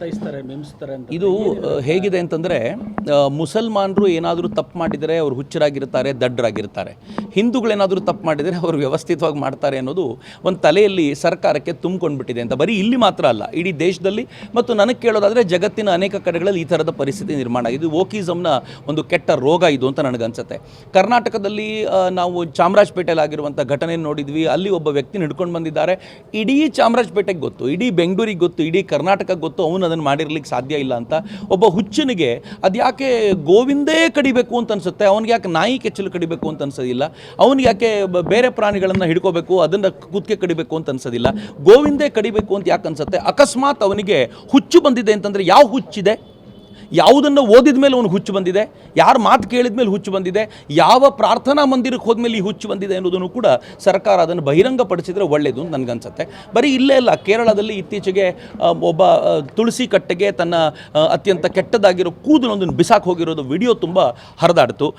ಒತ್ತಾಯಿಸ್ತಾರೆ ಮೆಮ್ಸ್ತಾರೆ ಅಂತ ಇದು ಹೇಗಿದೆ ಅಂತಂದರೆ ಮುಸಲ್ಮಾನರು ಏನಾದರೂ ತಪ್ಪು ಮಾಡಿದರೆ ಅವರು ಹುಚ್ಚರಾಗಿರ್ತಾರೆ ದಡ್ಡರಾಗಿರ್ತಾರೆ ಹಿಂದೂಗಳೇನಾದರೂ ತಪ್ಪು ಮಾಡಿದರೆ ಅವರು ವ್ಯವಸ್ಥಿತವಾಗಿ ಮಾಡ್ತಾರೆ ಅನ್ನೋದು ಒಂದು ತಲೆಯಲ್ಲಿ ಸರ್ಕಾರಕ್ಕೆ ತುಂಬಿಕೊಂಡ್ಬಿಟ್ಟಿದೆ ಅಂತ. ಬರೀ ಇಲ್ಲಿ ಮಾತ್ರ ಅಲ್ಲ ಇಡೀ ದೇಶದಲ್ಲಿ ಮತ್ತು ನನಗೆ ಕೇಳೋದಾದರೆ ಜಗತ್ತಿನ ಅನೇಕ ಕಡೆಗಳಲ್ಲಿ ಈ ಥರದ ಪರಿಸ್ಥಿತಿ ನಿರ್ಮಾಣ ಆಗಿದೆ. ಇದು ಓಕಿಸಮ್ನ ಒಂದು ಕೆಟ್ಟ ರೋಗ ಇದು ಅಂತ ನನಗನ್ಸುತ್ತೆ. ಕರ್ನಾಟಕದಲ್ಲಿ ನಾವು ಚಾಮರಾಜಪೇಟೆಯಲ್ಲಿ ಆಗಿರುವಂಥ ಘಟನೆ ನೋಡಿದ್ವಿ. ಅಲ್ಲಿ ಒಬ್ಬ ವ್ಯಕ್ತಿ ಹಿಡ್ಕೊಂಡು ಬಂದಿದ್ದಾರೆ. ಇಡೀ ಚಾಮರಾಜಪೇಟೆಗೆ ಗೊತ್ತು ಇಡೀ ಬೆಂಗಳೂರಿಗೆ ಗೊತ್ತು ಇಡೀ ಕರ್ನಾಟಕಕ್ಕೆ ಗೊತ್ತು ಅವನು ಅದನ್ನು ಮಾಡಿರ್ಲಿಕ್ಕೆ ಸಾಧ್ಯ ಇಲ್ಲ ಅಂತ ಒಬ್ಬ ಹುಚ್ಚನಿಗೆ ಅದು ಯಾಕೆ ಗೋವಿಂದೇ ಕಡಿಬೇಕು ಅಂತ ಅನ್ಸುತ್ತೆ, ಅವನಿಗೆ ಯಾಕೆ ನಾಯಿ ಕೆಚ್ಚಲು ಕಡಿಬೇಕು ಅಂತ ಅನ್ಸೋದಿಲ್ಲ, ಅವನಿಗೆ ಯಾಕೆ ಬೇರೆ ಪ್ರಾಣಿಗಳನ್ನು ಹಿಡ್ಕೋಬೇಕು, ಅದನ್ನು ಕುತ್ತಿಗೆ ಕಡಿಬೇಕು ಅಂತ ಅನ್ಸೋದಿಲ್ಲ, ಗೋವಿಂದೇ ಕಡಿಬೇಕು ಅಂತ ಯಾಕೆ ಅನ್ಸುತ್ತೆ? ಅಕಸ್ಮಾತ್ ಅವನಿಗೆ ಹುಚ್ಚು ಬಂದಿದೆ ಅಂತಂದರೆ ಯಾವ ಹುಚ್ಚಿದೆ? ಯಾವುದನ್ನು ಓದಿದ ಮೇಲೆ ಅವನಿಗೆ ಹುಚ್ಚು ಬಂದಿದೆ, ಯಾರ ಮಾತು ಕೇಳಿದ ಮೇಲೆ ಹುಚ್ಚು ಬಂದಿದೆ, ಯಾವ ಪ್ರಾರ್ಥನಾ ಮಂದಿರಕ್ಕೆ ಹೋದ್ಮೇಲೆ ಈ ಹುಚ್ಚು ಬಂದಿದೆ ಅನ್ನೋದನ್ನು ಕೂಡ ಸರ್ಕಾರ ಅದನ್ನು ಬಹಿರಂಗಪಡಿಸಿದರೆ ಒಳ್ಳೆಯದು ಅಂತ ನನಗನ್ಸುತ್ತೆ. ಬರೀ ಇಲ್ಲೇ ಇಲ್ಲ ಕೇರಳದಲ್ಲಿ ಇತ್ತೀಚೆಗೆ ಒಬ್ಬ ತುಳಸಿ ಕಟ್ಟೆಗೆ ತನ್ನ ಅತ್ಯಂತ ಕೆಟ್ಟದಾಗಿರೋ ಕೂದಲೊಂದನ್ನು ಬಿಸಾಕ್ ಹೋಗಿರೋದು ವಿಡಿಯೋ ತುಂಬ ಹರಿದಾಡ್ತು.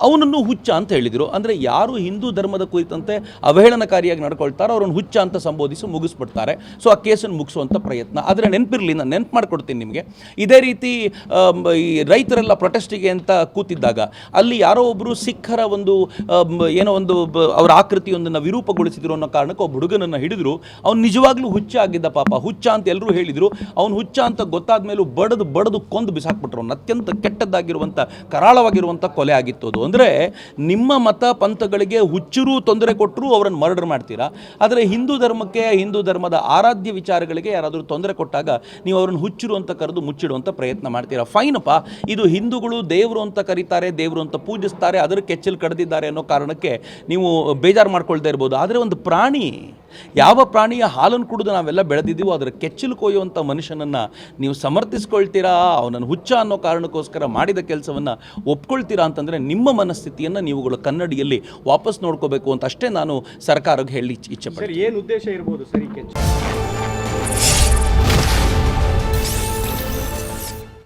ಅವನನ್ನು ಹುಚ್ಚ ಅಂತ ಹೇಳಿದರು. ಅಂದರೆ ಯಾರು ಹಿಂದೂ ಧರ್ಮದ ಕುರಿತಂತೆ ಅವಹೇಳನಕಾರಿಯಾಗಿ ನಡ್ಕೊಳ್ತಾರೋ ಅವ್ರನ್ನ ಹುಚ್ಚ ಅಂತ ಸಂಬೋಧಿಸಿ ಮುಗಿಸ್ಬಿಡ್ತಾರೆ. ಸೊ, ಆ ಕೇಸನ್ನು ಮುಗಿಸುವಂಥ ಪ್ರಯತ್ನ. ಆದರೆ ನೆನಪಿರಲಿ, ನಾನು ನೆನಪು ಮಾಡಿಕೊಡ್ತೀನಿ ನಿಮಗೆ. ಇದೇ ರೀತಿ ಈ ರೈತರೆಲ್ಲ ಪ್ರೊಟೆಸ್ಟಿಗೆ ಅಂತ ಕೂತಿದ್ದಾಗ ಅಲ್ಲಿ ಯಾರೋ ಒಬ್ಬರು ಸಿಖ್ಖರ ಒಂದು ಏನೋ ಒಂದು ಅವರ ಆಕೃತಿಯೊಂದನ್ನು ವಿರೂಪಗೊಳಿಸಿದ್ರು ಅನ್ನೋ ಕಾರಣಕ್ಕೆ ಒಬ್ಬ ಹುಡುಗನನ್ನು ಹಿಡಿದ್ರು. ಅವ್ನು ನಿಜವಾಗ್ಲೂ ಹುಚ್ಚ ಆಗಿದ್ದ ಪಾಪ. ಹುಚ್ಚ ಅಂತ ಎಲ್ಲರೂ ಹೇಳಿದರು. ಅವ್ನು ಹುಚ್ಚ ಅಂತ ಗೊತ್ತಾದ ಮೇಲೂ ಬಡದು ಬಡದು ಕೊಂದು ಬಿಸಾಕ್ಬಿಟ್ರು. ಅವ್ನು ಅತ್ಯಂತ ಕೆಟ್ಟದ್ದಾಗಿರುವಂಥ ಕರಾಳವಾಗಿರುವಂಥ ಕೊಲೆ ಆಗಿತ್ತು ಅದು. ಅಂದರೆ ನಿಮ್ಮ ಮತ ಪಂಥಗಳಿಗೆ ಹುಚ್ಚರು ತೊಂದರೆ ಕೊಟ್ಟರು ಅವರನ್ನು ಮರ್ಡರ್ ಮಾಡ್ತೀರಾ? ಆದರೆ ಹಿಂದೂ ಧರ್ಮಕ್ಕೆ, ಹಿಂದೂ ಧರ್ಮದ ಆರಾಧ್ಯ ವಿಚಾರಗಳಿಗೆ ಯಾರಾದರೂ ತೊಂದರೆ ಕೊಟ್ಟಾಗ ನೀವು ಅವ್ರನ್ನ ಹುಚ್ಚರು ಅಂತ ಕರೆದು ಮುಚ್ಚಿಡುವಂಥ ಪ್ರಯತ್ನ ಮಾಡ್ತೀರಾ? ಫೈನಪ್ಪ ಇದು ಹಿಂದೂಗಳು ದೇವರು ಅಂತ ಕರೀತಾರೆ ದೇವರು ಅಂತ ಪೂಜಿಸ್ತಾರೆ ಅದರ ಕೆಚ್ಚಲು ಕಡ್ದಿದ್ದಾರೆ ಅನ್ನೋ ಕಾರಣಕ್ಕೆ ನೀವು ಬೇಜಾರು ಮಾಡ್ಕೊಳ್ತಾ ಇರ್ಬೋದು. ಆದರೆ ಒಂದು ಪ್ರಾಣಿ ಯಾವ ಪ್ರಾಣಿಯ ಹಾಲನ್ನು ಕುಡಿದು ನಾವೆಲ್ಲ ಬೆಳೆದಿದ್ದೀವೋ ಅದರ ಕೆಚ್ಚಲು ಕೊಯ್ಯುವಂಥ ಮನುಷ್ಯನನ್ನು ನೀವು ಸಮರ್ಥಿಸ್ಕೊಳ್ತೀರಾ? ಅವನನ್ನು ಹುಚ್ಚ ಅನ್ನೋ ಕಾರಣಕ್ಕೋಸ್ಕರ ಮಾಡಿದ ಕೆಲಸವನ್ನು ಒಪ್ಕೊಳ್ತೀರಾ ಅಂತಂದರೆ ನಿಮ್ಮ ಮನಸ್ಥಿತಿಯನ್ನು ನೀವುಗಳು ಕನ್ನಡಿಯಲ್ಲಿ ವಾಪಸ್ ನೋಡ್ಕೋಬೇಕು ಅಂತ ಅಷ್ಟೇ ನಾನು ಸರ್ಕಾರಕ್ಕೆ ಹೇಳಿ ಇಚ್ಛೆ ಏನು ಉದ್ದೇಶ ಇರ್ಬೋದು ಸರಿ ಕೆಚ್ಚು?